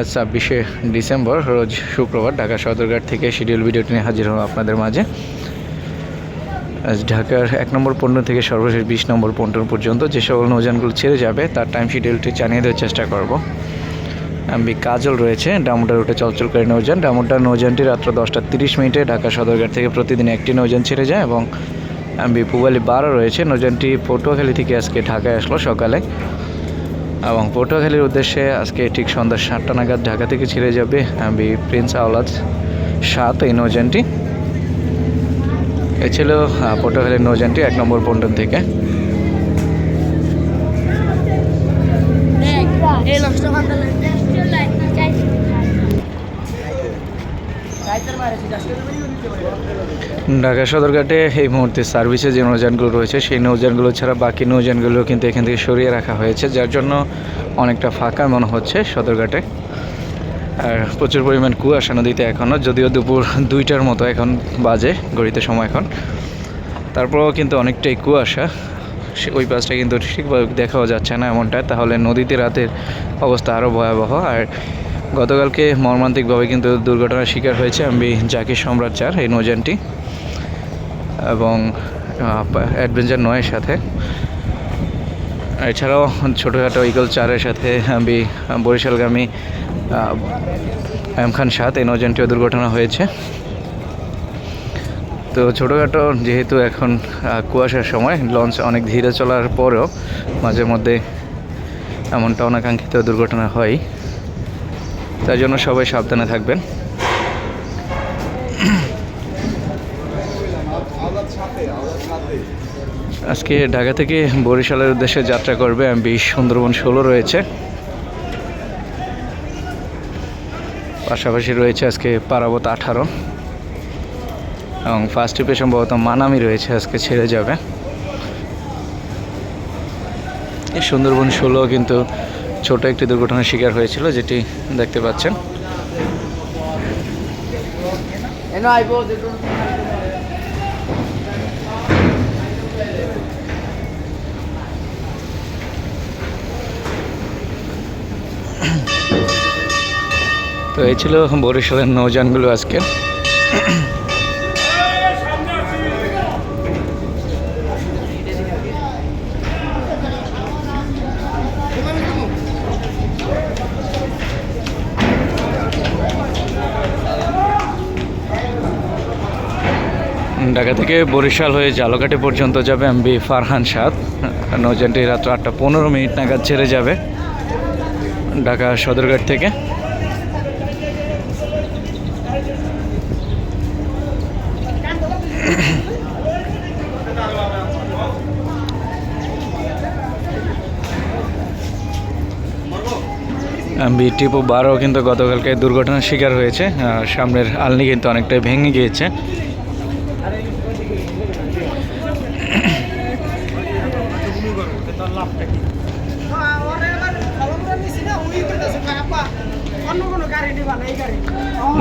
আজ ছাব্বিশে ডিসেম্বর, রোজ শুক্রবার ঢাকা সদরঘাট থেকে শিডিউল ভিডিওটি নিয়ে হাজির হলাম আপনাদের মাঝে। আজ ঢাকার এক নম্বর পণ্য থেকে সর্বশেষ বিশ নম্বর পণ্য পর্যন্ত যে সকল নৌযানগুলো ছেড়ে যাবে, তার টাইম শিডিউলটি জানিয়ে দেওয়ার চেষ্টা করব। আমি কাজল রয়েছে, ডামোডা রুটে চলচলকারী নৌযান। ডামোডা নৌযানটি রাত্র দশটা তিরিশ মিনিটে ঢাকা সদরঘাট থেকে প্রতিদিন একটি নৌযান ছেড়ে যায় এবং আমি পুবালি বারো রয়েছে। নৌযানটি পটুয়াখালী থেকে আজকে ঢাকায় আসলো সকালে। এবং পটুয়াখালীর উদ্দেশ্যে আজকে ঠিক সন্ধ্যা সাতটা নাগাদ ঢাকা থেকে ছেড়ে যাবে আমি প্রিন্স আওলাদ সাত, এই নৌজানটি এ ছিল পটুয়াখালীর নৌজানটি এক নম্বর পন্টন থেকে। ঢাকা সদরঘাটে এই মুহূর্তে সার্ভিসে যে নৌযানগুলো রয়েছে, সেই নৌযানগুলো ছাড়া বাকি নৌযানগুলো কিন্তু এখান থেকে সরিয়ে রাখা হয়েছে, যার জন্য অনেকটা ফাঁকা মনে হচ্ছে সদরঘাটে। আর প্রচুর পরিমাণ কুয়াশা নদীতে এখনও যদিও দুপুর দুইটার মতো এখন বাজে গড়িতে সময় এখন। তারপরেও কিন্তু অনেকটাই কুয়াশা ওই পাশটা কিন্তু ঠিকভাবে দেখাও যাচ্ছে না এমনটা, তাহলে নদীতে রাতের অবস্থা আরও ভয়াবহ। আর গতকালকে মর্মান্তিকভাবে কিন্তু দুর্ঘটনার শিকার হয়েছে আমি জাকির সম্রাট চার এই নৌযানটি। এবং অ্যাডভেঞ্চার নয়ের সাথে। এছাড়াও ছোটোখাটো ইগল চারের সাথে আমি বরিশালগামী এম খান সাত এই নৌযানটিও দুর্ঘটনা হয়েছে। তো ছোটোখাটো যেহেতু এখন কুয়াশার সময়, লঞ্চ অনেক ধীরে চলার পরেও মাঝে মধ্যে এমনটা অনাকাঙ্ক্ষিত দুর্ঘটনা হয়। তাই জন্য সবাই সাবধানে থাকবেন। আজকে ঢাকা থেকে বরিশালের উদ্দেশ্যে যাত্রা করবে এমবি সুন্দরবন ষোলো রয়েছে। পাশাপাশি রয়েছে আজকে পারাবত আঠারো। এবং ফার্স্ট ট্রিপে সম্ভবত মানামি রয়েছে, আজকে ছেড়ে যাবে। সুন্দরবন ষোলো কিন্তু ছোট একটি দুর্ঘটনার শিকার হয়েছিল, যেটি দেখতে পাচ্ছেন। তো এই ছিল বরিশালের নৌযানগুলো আজকে। ঢাকা থেকে বরিশাল হয়ে জালকাটি পর্যন্ত যাবে এমবি ফারহান সাদ। নৌযানটি রাত্র আটটা পনেরো মিনিট নাগাদ ছেড়ে যাবে। ঢাকা সদরঘাট থেকে। টিপু বারো কিন্তু গতকালকে দুর্ঘটনার শিকার হয়েছে। সামনের আলনি কিন্তু অনেকটাই ভেঙে গিয়েছে অন্য কোনো গাড়ি নিবা না এই গাড়ি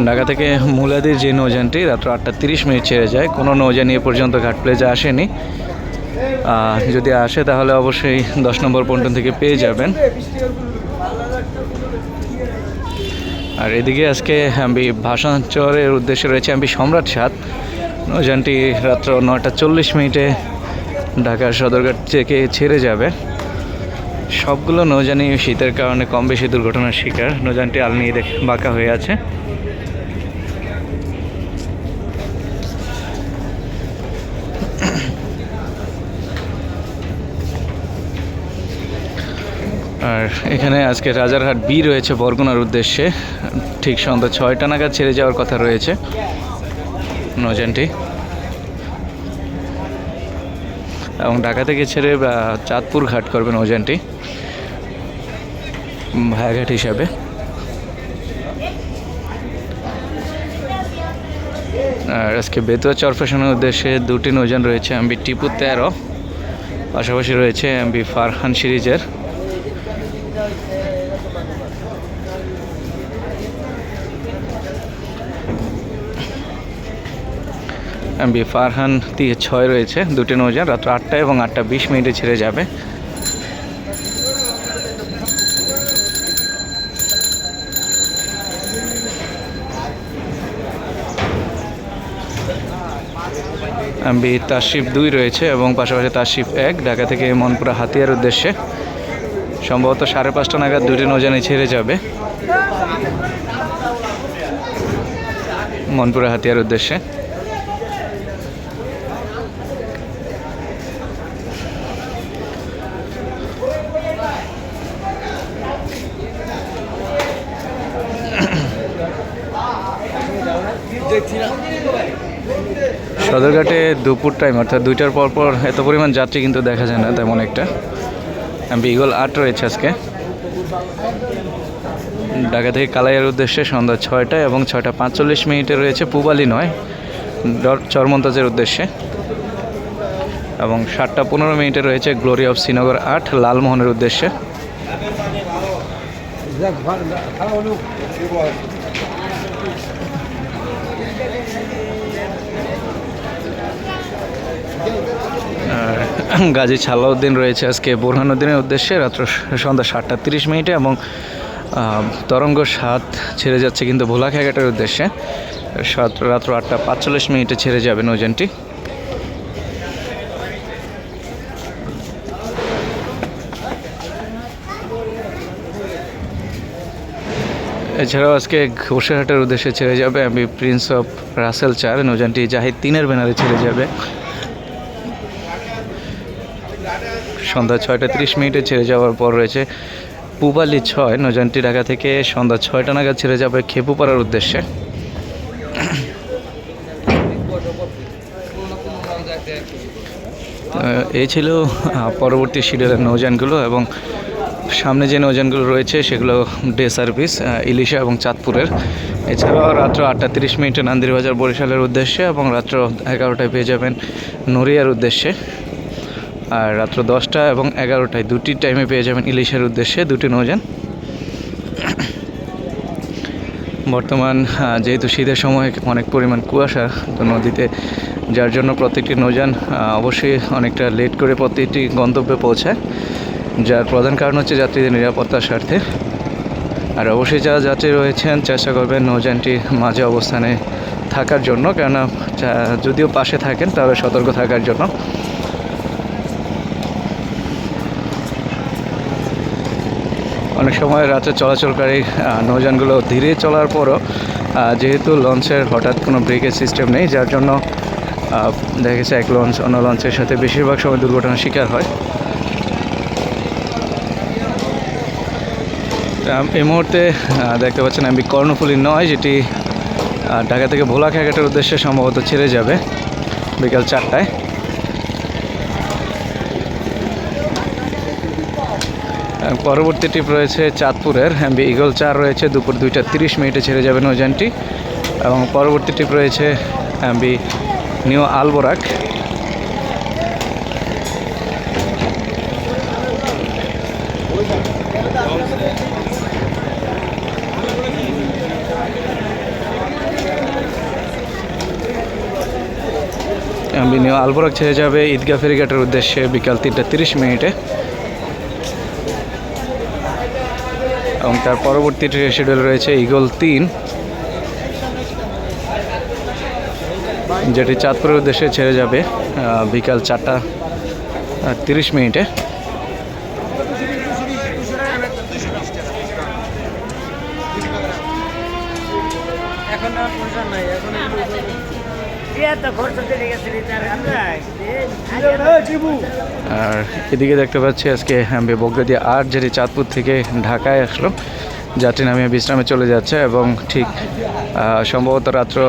ঢাকা থেকে মুলাদির যে নৌযানটি রাত্র আটটা তিরিশ মিনিট ছেড়ে যায়, কোনো নৌযান এ পর্যন্ত ঘাট প্লেজে আসেনি। যদি আসে তাহলে অবশ্যই দশ নম্বর পন্টন থেকে পেয়ে যাবেন। আর এদিকে আজকে আমি ভাষাঞ্চরের উদ্দেশ্যে রয়েছে আমি সম্রাট সাত নৌযানটি রাত্র নটা চল্লিশ মিনিটে ঢাকার সদরঘাট থেকে ছেড়ে যাবে। সবগুলো নৌযানই শীতের কারণে কম বেশি দুর্ঘটনার শিকার। আলনি দেখ বাঁকা হয়ে আছে। আর এখানে আজকে রাজারহাট বি রয়েছে বরগুনার উদ্দেশ্যে। ঠিক সন্ধ্যা ছয়টা নাগাদ ছেড়ে যাওয়ার কথা রয়েছে। নৌযানটি। এবং ঢাকা থেকে ছেড়ে চাঁদপুর ঘাট করবে নৌযানটি। ভায়াঘাট হিসাবে। আর আজকে বেতুয়া চরফেশনের উদ্দেশ্যে দুটি নৌযান রয়েছে এমবি টিপু তেরো, পাশাপাশি রয়েছে এমবি ফারহান সিরিজের। এমবি ফারহান দিয়ে ছয় রয়েছে, দুটি নৌযান রাত্র আটটা এবং আটটা বিশ মিনিটে ছেড়ে যাবে। এমবি তাশিফ দুই রয়েছে এবং পাশাপাশি তাশিফ এক। ঢাকা থেকে মনপুরা হাতিয়ার উদ্দেশ্যে। সম্ভবত সাড়ে পাঁচটা নাগাদ দুটি নৌজানি ছেড়ে যাবে। মনপুরা হাতিয়ার উদ্দেশ্যে। সদরঘাটে দুপুর টাইম অর্থাৎ দুইটার পর পর এত পরিমাণ যাত্রী কিন্তু দেখা যায় না, তেমন একটা। বিগল আট রয়েছে আজকে। ঢাকা থেকে কালাইয়ের উদ্দেশ্যে সন্ধ্যা ছয়টায় এবং ছয়টা পাঁচচল্লিশ মিনিটে রয়েছে পুবালি নয় চরমন্তাজের উদ্দেশ্যে। এবং সাতটা পনেরো মিনিটে রয়েছে গ্লোরি অফ শ্রীনগর আট, লালমোহনের উদ্দেশ্যে। গাজী ছালাউদ্দিন রয়েছে আজকে বোরহানুদ্দিনের উদ্দেশ্যে রাত্র সন্ধ্যা সাতটা তিরিশ মিনিটে এবং তরঙ্গ সাত ছেড়ে যাচ্ছে কিন্তু ভোলা খেঘাটের উদ্দেশ্যে। সাত, রাত্র আটটা পাঁচচল্লিশ মিনিটে ছেড়ে যাবে নৌযানটি। এছাড়াও আজকে ঘোষাহাটের উদ্দেশ্যে ছেড়ে যাবে আমি প্রিন্স অফ রাসেল চার, নৌযানটি জাহিদ তিনের ব্যানারে ছেড়ে যাবে। সন্ধ্যা ছয়টা তিরিশ মিনিটে ছেড়ে যাওয়ার পর রয়েছে পুবালি ছয় নৌযানটি ঢাকা থেকে সন্ধ্যা ছয়টা নাগাদ ছেড়ে যাবে খেপুপাড়ার উদ্দেশ্যে। এই ছিল পরবর্তী শিডিউলের নৌযানগুলো এবং সামনে যে নৌযানগুলো রয়েছে সেগুলো ডে সার্ভিস ইলিশা এবং চাঁদপুরের। এছাড়াও রাত্র আটটা তিরিশ মিনিটে নান্দিরবাজার বরিশালের উদ্দেশ্যে এবং রাত্র এগারোটায় পেয়ে যাবেন নড়িয়ার উদ্দেশ্যে। আর রাত্র দশটা এবং এগারোটায়। দুটি টাইমে পেয়ে যাবেন ইলিশের উদ্দেশ্যে। দুটি নৌযান বর্তমান যেহেতু শীতের সময় অনেক পরিমাণ কুয়াশা, তো নদীতে যার জন্য প্রত্যেকটি নৌযান অবশ্যই অনেকটা লেট করে প্রত্যেকটি গন্তব্যে পৌঁছায়। যার প্রধান কারণ হচ্ছে যাত্রীদের নিরাপত্তার স্বার্থে। আর অবশ্যই যারা যাত্রী রয়েছেন, চেষ্টা করবেন নৌযানটি মাঝে অবস্থানে থাকার জন্য। কেননা যদিও পাশে থাকেন তবে সতর্ক থাকার জন্য। অনেক সময় রাতে চলাচলকারী নৌযানগুলো ধীরে চলার পরও যেহেতু লঞ্চের হঠাৎ কোনো ব্রেকের সিস্টেম নেই, যার জন্য দেখা গেছে এক লঞ্চ, অন্য লঞ্চের সাথে বেশিরভাগ সময় দুর্ঘটনার শিকার হয়। এই মুহূর্তে দেখতে পাচ্ছেন আমি কর্ণফুলী নয়, যেটি ঢাকা থেকে ভোলা খেঘাটের উদ্দেশ্যে সম্ভবত ছেড়ে যাবে বিকাল চারটায়। পরবর্তী ট্রিপ রয়েছে চাঁদপুরের। ইগল চার রয়েছে, দুপুর দুইটা তিরিশ মিনিটে ছেড়ে যাবে নৌযানটি এবং পরবর্তী ট্রিপ রয়েছে হ্যাম্বি নিউ আলবোরাক। নিউ আলবোরাক ছেড়ে যাবে ঈদগাহ ফেরিঘাটের উদ্দেশ্যে বিকাল তিনটা তিরিশ মিনিটে। এবং তার পরবর্তী শিডিউল রয়েছে ইগল তিন, যেটি চাঁদপুরের উদ্দেশ্যে ছেড়ে যাবে বিকাল চারটা তিরিশ মিনিটে। এখন নাই, এখন আর এদিকে দেখতে পাচ্ছি আজকে বগদাদি আর যেটি চাঁদপুর থেকে ঢাকায় আসলো যাত্রী নামিয়ে বিশ্রামে চলে যাচ্ছে এবং ঠিক সম্ভবত রাত্র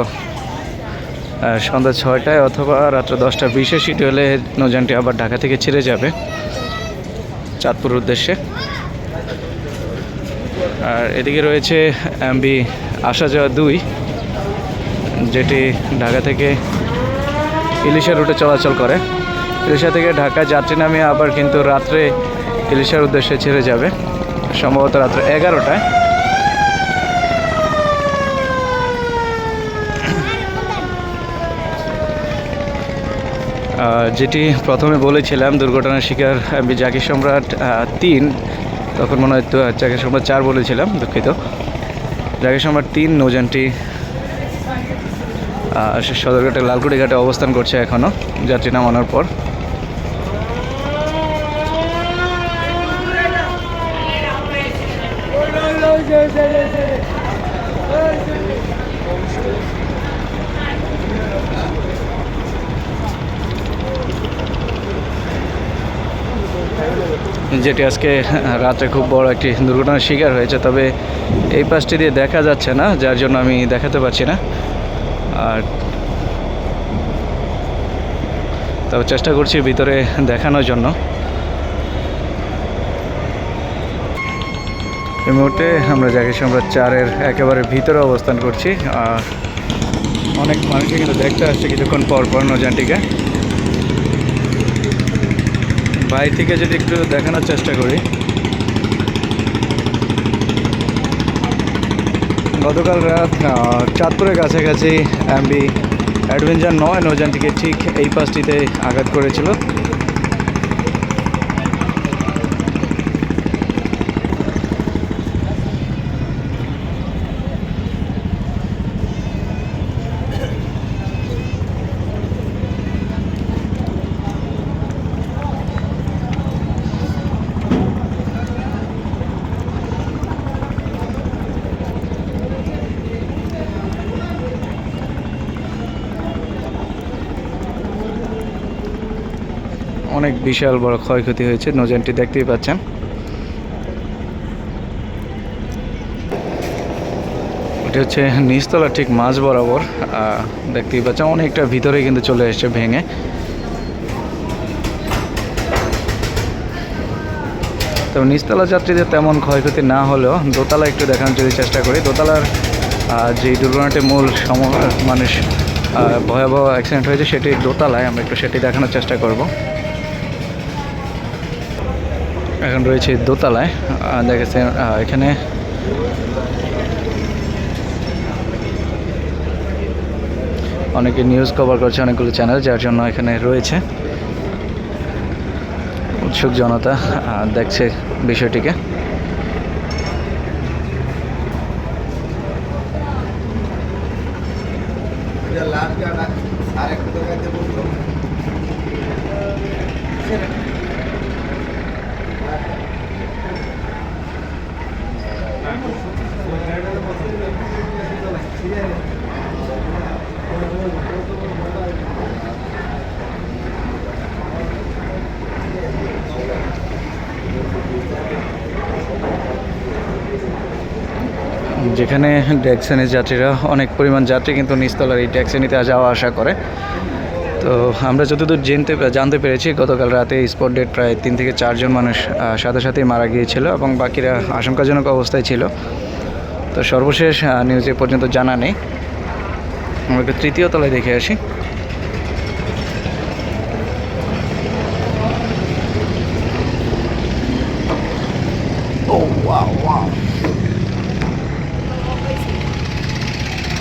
সন্ধ্যা ছয়টায় অথবা রাত্র দশটা বিশে হলে নৌযানটি আবার ঢাকা থেকে ছেড়ে যাবে চাঁদপুর উদ্দেশ্যে। আর এদিকে রয়েছে এমবি আসা যাওয়া দুই। যেটি ঢাকা থেকে ইলিশা রুটে চলাচল করে। ইলিশা থেকে ঢাকা যাত্রী নামিয়ে আবার কিন্তু রাত্রে ইলিশার উদ্দেশ্যে ছেড়ে যাবে। সম্ভবত রাত্রে এগারোটায়। যেটি প্রথমে বলেছিলাম, দুর্ঘটনার শিকার আমি জাকির সম্রাট তিন। তখন মনে হয় তো জাকির সম্রাট চার বলেছিলাম, দুঃখিত। জাকির সম্রাট তিন, নৌযানটি আহ, সে সদরঘাটের লালকুড়ি ঘাটে অবস্থান করছে এখনও যাত্রী নামানোর পর। যেটি আজকে রাত্রে খুব বড় একটি দুর্ঘটনার শিকার হয়েছে তবে এই পাশটি দিয়ে দেখা যাচ্ছে না যার জন্য আমি দেখাতে পারছি না। আর তবে চেষ্টা করছি ভিতরে দেখানোর জন্য। এই মুহূর্তে আমরা জাকি সম্রাট চারের একেবারে ভিতরে অবস্থান করছি, আর অনেক মানুষই কিন্তু দেখতে আসছে কিছুক্ষণ পর পর নজানটিকে বাইরে থেকে যদি একটু দেখানোর চেষ্টা করি। গতকাল রাত চাঁদপুরের কাছাকাছি অ্যাম্বি অ্যাডভেঞ্চার নয় নৌযানটিকে ঠিক এই পাশটিতে আঘাত করেছিল। অনেক বিশাল বড় ক্ষয়ক্ষতি হয়েছে, নৌযানটি দেখতেই পাচ্ছেন। এটা হচ্ছে নিচতলা ঠিক মাঝ বরাবর দেখতেই পাচ্ছেন, অনেকটা ভিতরে কিন্তু চলে এসছে ভেঙে। তবে নিচতলা যাত্রীদের তেমন ক্ষয়ক্ষতি না হলেও দোতলা একটু দেখানোর যদি চেষ্টা করি, দোতলার যে দুর্ঘটনাটি মূল সম মানুষ ভয়াবহ অ্যাক্সিডেন্ট হয়েছে, সেটি দোতলায় আমরা একটু সেটি দেখানোর চেষ্টা করব। এখন রয়েছে দোতলায় দেখেছেন এখানে অনেকে নিউজ কভার করছে অনেকগুলো চ্যানেল যার জন্য এখানে রয়েছে। উৎসুক জনতা দেখছে বিষয়টিকে। যেখানে ট্যাক্সিনের যাত্রীরা অনেক পরিমাণ যাত্রী কিন্তু নিচতলার এই ট্যাক্সিনিতে যাওয়া আসা করে। তো আমরা যতদূর জানতে জানতে পেরেছি, গতকাল রাতে স্পট ডেট প্রায় তিন থেকে চারজন মানুষ সাথে সাথেই মারা গিয়েছিল এবং বাকিরা আশঙ্কাজনক অবস্থায় ছিল। তো সর্বশেষ নিউজে পর্যন্ত জানা নেই। আমরা তৃতীয় তলায় দেখে আসি।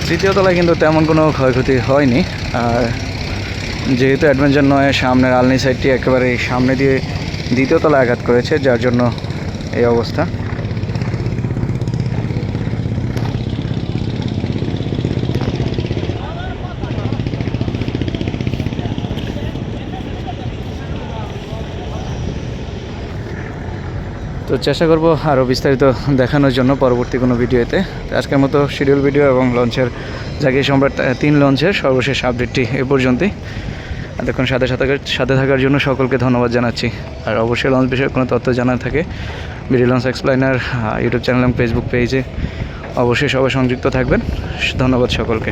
তৃতীয় তলায় কিন্তু তেমন কোনো ক্ষয়ক্ষতি হয়নি। আর যেহেতু অ্যাডভেঞ্চার নয়, সামনের আলনি সাইডটি একেবারে সামনে দিয়ে দ্বিতীয় তলায় আঘাত করেছে, যার জন্য এই অবস্থা। তো চেষ্টা করব আরও বিস্তারিত দেখানোর জন্য পরবর্তী কোনো ভিডিওতে। আজকের মতো শিডিউল ভিডিও এবং লঞ্চের জাগিয়ে সম্রাট তিন লঞ্চের সর্বশেষ আপডেটটি এ পর্যন্তই। এতক্ষণ সাথে সাথে সাথে থাকার জন্য সকলকে ধন্যবাদ জানাচ্ছি। আর অবশ্যই লঞ্চ বিষয়ে কোনো তথ্য জানার থাকে BD launch explainer YouTube channel এবং ফেসবুক পেজে অবশ্যই সবাই সংযুক্ত থাকবেন। ধন্যবাদ সকলকে।